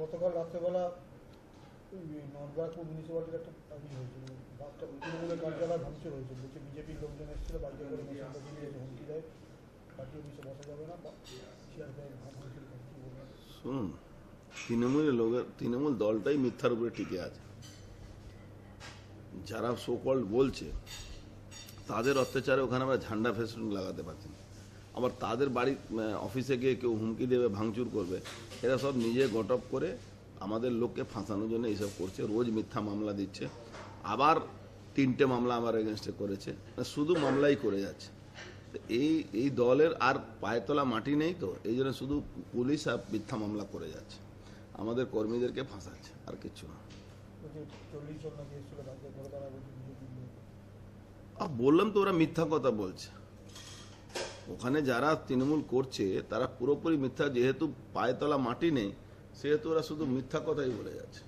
গতকাল রাত্রেবেলা ওই নন্দরাপুর মিউনিসিপ্যালিটির একটা ই হয়েছিল। বাসটা তৃণমূলের কার্যালয় ভাঙচুর হয়েছে বলছে বিজেপির লোকজন এসেছিল, বাড়িতে করে হুমকি দেয়। পার্টি অফিসে বসা যাবে না চেয়ার দেয় শুনুন, তৃণমূলের লোকের, তৃণমূল দলটাই মিথ্যার উপরে টিকে আছে। যারা সোকল্ড বলছে, তাদের অত্যাচারে ওখানে আমরা ঝান্ডা ফেস্টুন লাগাতে পারছি না। আবার তাদের বাড়ি অফিসে গিয়ে কেউ হুমকি দেবে ভাঙচুর করবে এরা সব নিজে গটপ করে আমাদের লোককে ফাঁসানোর জন্য এইসব করছে রোজ মিথ্যা মামলা দিচ্ছে। আবার তিনটে মামলা আমার এগেনস্টে করেছে। শুধু মামলাই করে যাচ্ছে। এই এই দলের আর পায়ে তোলা মাটি নেই তো এই জন্য শুধু পুলিশ আর মিথ্যা মামলা করে যাচ্ছে। আমাদের কর্মীদেরকে ফাঁসাচ্ছে আর কিছু না। বললাম তো ওরা মিথ্যা কথা বলছে। ওখানে যারা তৃণমূল করছে, তারা পুরোপুরি মিথ্যা, যেহেতু পায়তলা মাটি নেই, সেহেতু ওরা শুধু মিথ্যা কথাই বলে যাচ্ছে।